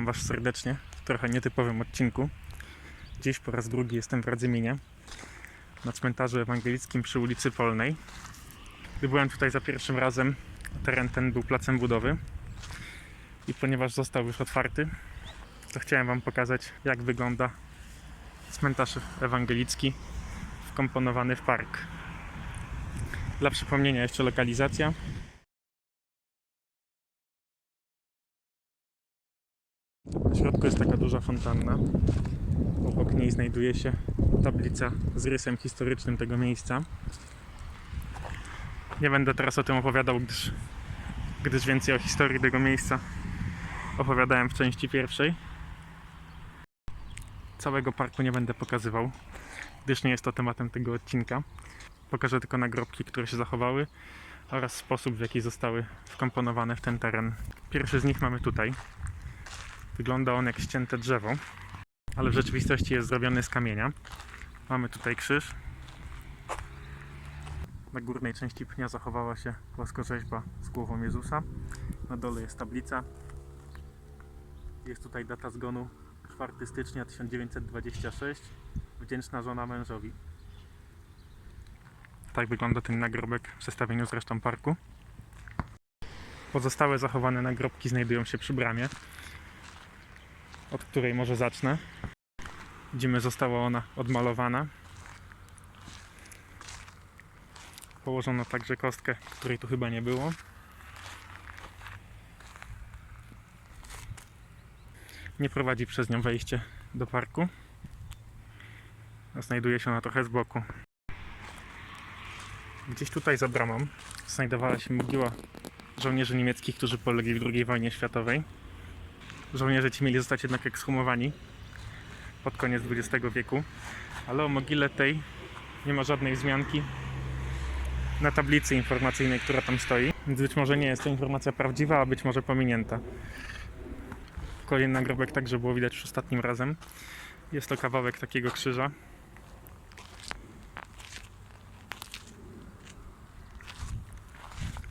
Was serdecznie w trochę nietypowym odcinku. Dziś po raz drugi jestem w Radzyminie na cmentarzu ewangelickim przy ulicy Polnej. Gdy byłem tutaj za pierwszym razem, teren ten był placem budowy i ponieważ został już otwarty, to chciałem Wam pokazać, jak wygląda cmentarz ewangelicki wkomponowany w park. Dla przypomnienia jeszcze lokalizacja. Na środku jest taka duża fontanna. Obok niej znajduje się tablica z rysem historycznym tego miejsca. Nie będę teraz o tym opowiadał, gdyż, gdyż więcej o historii tego miejsca opowiadałem w części pierwszej. Całego parku nie będę pokazywał, gdyż nie jest to tematem tego odcinka. Pokażę tylko nagrobki, które się zachowały oraz sposób, w jaki zostały wkomponowane w ten teren. Pierwszy z nich mamy tutaj. Wygląda on jak ścięte drzewo, ale w rzeczywistości jest zrobiony z kamienia. Mamy tutaj krzyż. Na górnej części pnia zachowała się płaskorzeźba z głową Jezusa. Na dole jest tablica. Jest tutaj data zgonu 4 stycznia 1926. Wdzięczna żona mężowi. Tak wygląda ten nagrobek w zestawieniu z resztą parku. Pozostałe zachowane nagrobki znajdują się przy bramie od której może zacznę. Widzimy, została ona odmalowana. Położono także kostkę, której tu chyba nie było. Nie prowadzi przez nią wejście do parku. Znajduje się ona trochę z boku. Gdzieś tutaj za bramą znajdowała się mogiła żołnierzy niemieckich, którzy polegli w II wojnie światowej. Żołnierze ci mieli zostać jednak ekshumowani pod koniec XX wieku, ale o mogile tej nie ma żadnej wzmianki na tablicy informacyjnej, która tam stoi, więc być może nie jest to informacja prawdziwa, a być może pominięta. Kolejny nagrobek także było widać już ostatnim razem. Jest to kawałek takiego krzyża.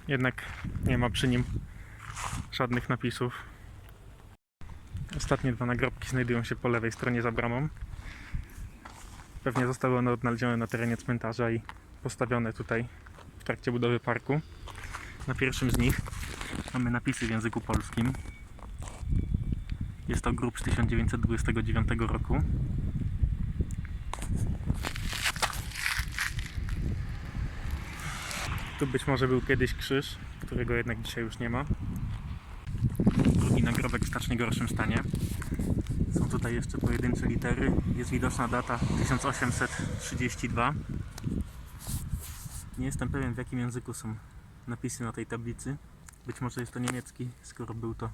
Jednak nie ma przy nim żadnych napisów. Ostatnie dwa nagrobki znajdują się po lewej stronie za bramą. Pewnie zostały one odnalezione na terenie cmentarza i postawione tutaj w trakcie budowy parku. Na pierwszym z nich mamy napisy w języku polskim. Jest to grób z 1929 roku. Tu być może był kiedyś krzyż, którego jednak dzisiaj już nie ma nagrobek w znacznie gorszym stanie. Są tutaj jeszcze pojedyncze litery. Jest widoczna data 1832. Nie jestem pewien w jakim języku są napisy na tej tablicy. Być może jest to niemiecki, skoro był to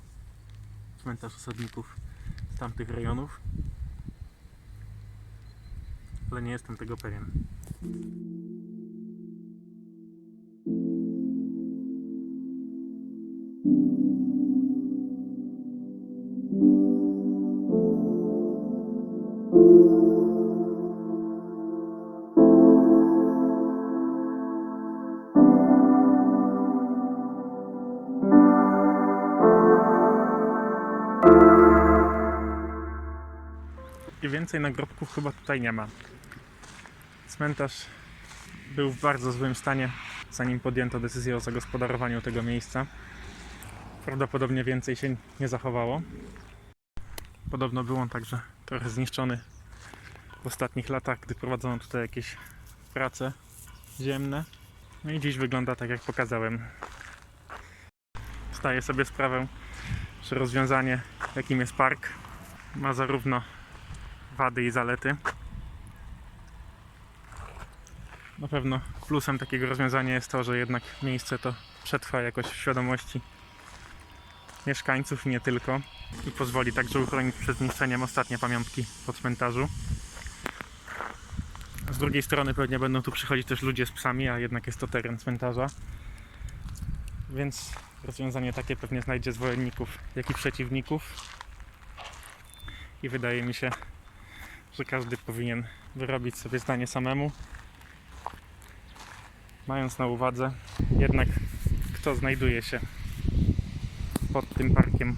cmentarz osadników z tamtych rejonów. Ale nie jestem tego pewien. I więcej nagrobków chyba tutaj nie ma. Cmentarz był w bardzo złym stanie, zanim podjęto decyzję o zagospodarowaniu tego miejsca. Prawdopodobnie więcej się nie zachowało. Podobno był on także trochę zniszczony w ostatnich latach, gdy prowadzono tutaj jakieś prace ziemne. No i dziś wygląda tak jak pokazałem. Zdaję sobie sprawę, że rozwiązanie jakim jest park ma zarówno wady i zalety. Na pewno plusem takiego rozwiązania jest to, że jednak miejsce to przetrwa jakoś w świadomości mieszkańców nie tylko i pozwoli także uchronić przed zniszczeniem ostatnie pamiątki po cmentarzu. Z drugiej strony pewnie będą tu przychodzić też ludzie z psami, a jednak jest to teren cmentarza. Więc rozwiązanie takie pewnie znajdzie zwolenników, jak i przeciwników. I wydaje mi się, że każdy powinien wyrobić sobie zdanie samemu. Mając na uwadze jednak kto znajduje się pod tym parkiem.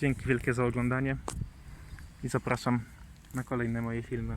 Dzięki wielkie za oglądanie i zapraszam na kolejne moje filmy.